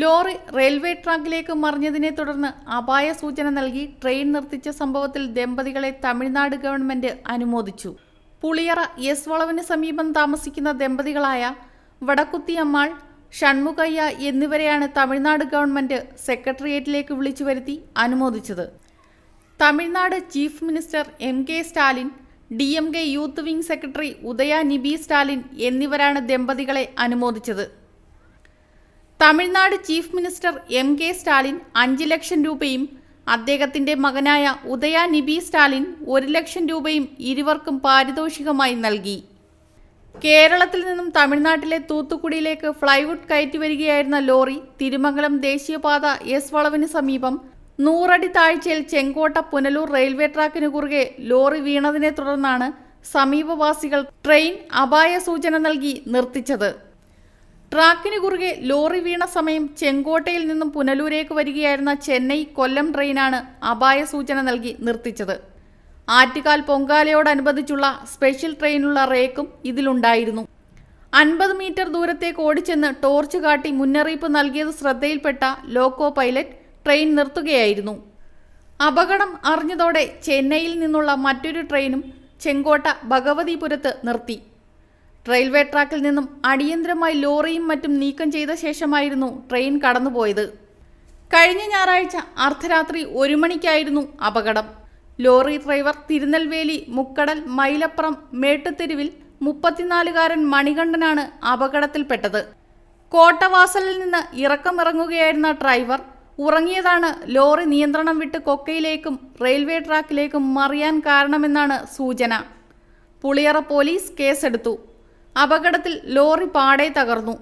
Lorry railway ട്രാക്കിലേക്ക് മറിഞ്ഞതിനെ തുടർന്ന് അപായ സൂചന നൽകി ട്രെയിൻ നിർത്തിച്ച സംഭവത്തിൽ ദമ്പതികളെ തമിഴ്നാട് ഗവൺമെന്റ് അനുമോദിച്ചു. പുളിയറ എസ് വളവിന് സമീപം താമസിക്കുന്ന ദമ്പതികളായ വടക്കുത്തിയമ്മാൾ ഷൺമുഖയ്യ എന്നിവരെയാണ് തമിഴ്നാട് ഗവൺമെന്റ് സെക്രട്ടേറിയറ്റിലേക്ക് വിളിച്ചു വരുത്തി അനുമോദിച്ചത്. Tamil Nadu chief minister M K Stalin D M K youth wing secretary Udhayanidhi Stalin എന്നിവരാണ് ദമ്പതികളെ അനുമോദിച്ചത്. Tamil Nadu chief minister M K Stalin അഞ്ച് ലക്ഷം രൂപയും അദ്ദേഹത്തിന്റെ മകനായ ഉദയ നിബി സ്റ്റാലിൻ ഒരു ലക്ഷം രൂപയും ഇരുവർക്കും പാരിതോഷികമായി നൽകി. കേരളത്തിൽ നിന്നും തമിഴ്നാട്ടിലെ തൂത്തുക്കുടിയിലേക്ക് ഫ്ലൈവുഡ് കയറ്റി വരികയായിരുന്ന ലോറി തിരുമംഗലം ദേശീയപാത എസ് വളവിന് സമീപം നൂറടി താഴ്ചയിൽ ചെങ്കോട്ട പുനലൂർ റെയിൽവേ ട്രാക്കിന് കുറുകെ ലോറി വീണതിനെ തുടർന്നാണ് സമീപവാസികൾ ട്രെയിൻ അപായ സൂചന നൽകി നിർത്തിച്ചത്. ട്രാക്കിന് കുറുകെ ലോറി വീണ സമയം ചെങ്കോട്ടയിൽ നിന്നും പുനലൂരേക്ക് വരികയായിരുന്ന ചെന്നൈ കൊല്ലം ട്രെയിനാണ് അപായ സൂചന നൽകി നിർത്തിച്ചത്. ആറ്റുകാൽ പൊങ്കാലയോടനുബന്ധിച്ചുള്ള സ്പെഷ്യൽ ട്രെയിനുള്ള റേക്കും ഇതിലുണ്ടായിരുന്നു. അൻപത് മീറ്റർ ദൂരത്തേക്ക് ഓടിച്ചെന്ന് ടോർച്ച് കാട്ടി മുന്നറിയിപ്പ് നൽകിയത് ശ്രദ്ധയിൽപ്പെട്ട ലോക്കോ പൈലറ്റ് ട്രെയിൻ നിർത്തുകയായിരുന്നു. അപകടം അറിഞ്ഞതോടെ ചെന്നൈയിൽ നിന്നുള്ള മറ്റൊരു ട്രെയിനും ചെങ്കോട്ട ഭഗവതിപുരത്ത് നിർത്തി. റെയിൽവേ ട്രാക്കിൽ നിന്നും അടിയന്തരമായി ലോറിയും മറ്റും നീക്കം ചെയ്ത ശേഷമായിരുന്നു ട്രെയിൻ കടന്നുപോയത്. കഴിഞ്ഞ ഞായറാഴ്ച അർദ്ധരാത്രി ഒരു മണിക്കായിരുന്നു അപകടം. ലോറി ഡ്രൈവർ തിരുനെൽവേലി മുക്കടൽ മൈലപ്പുറം മേട്ടുതെരുവിൽ മുപ്പത്തിനാലുകാരൻ മണികണ്ഠനാണ് അപകടത്തിൽപ്പെട്ടത്. കോട്ടവാസലിൽ നിന്ന് ഇറക്കമിറങ്ങുകയായിരുന്ന ഡ്രൈവർ ഉറങ്ങിയതാണ് ലോറി നിയന്ത്രണം വിട്ട് കൊക്കയിലേക്കും റെയിൽവേ ട്രാക്കിലേക്കും മറിയാൻ കാരണമെന്നാണ് സൂചന. പുളിയറ പോലീസ് കേസെടുത്തു. അപകടത്തിൽ ലോറി പാടെ തകർന്നു.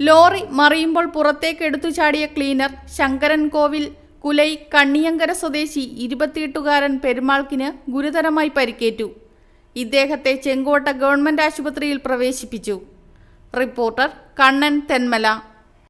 ലോറി മറിയുമ്പോൾ പുറത്തേക്ക് എടുത്തു ചാടിയ ക്ലീനർ ശങ്കരൻ കോവിൽ കുലൈ കണ്ണിയങ്കര സ്വദേശി ഇരുപത്തിയെട്ടുകാരൻ പെരുമാൾക്കിന് ഗുരുതരമായി പരിക്കേറ്റു. ഇദ്ദേഹത്തെ ചെങ്കോട്ട ഗവൺമെന്റ് ആശുപത്രിയിൽ പ്രവേശിപ്പിച്ചു. റിപ്പോർട്ടർ കണ്ണൻ തെന്മല.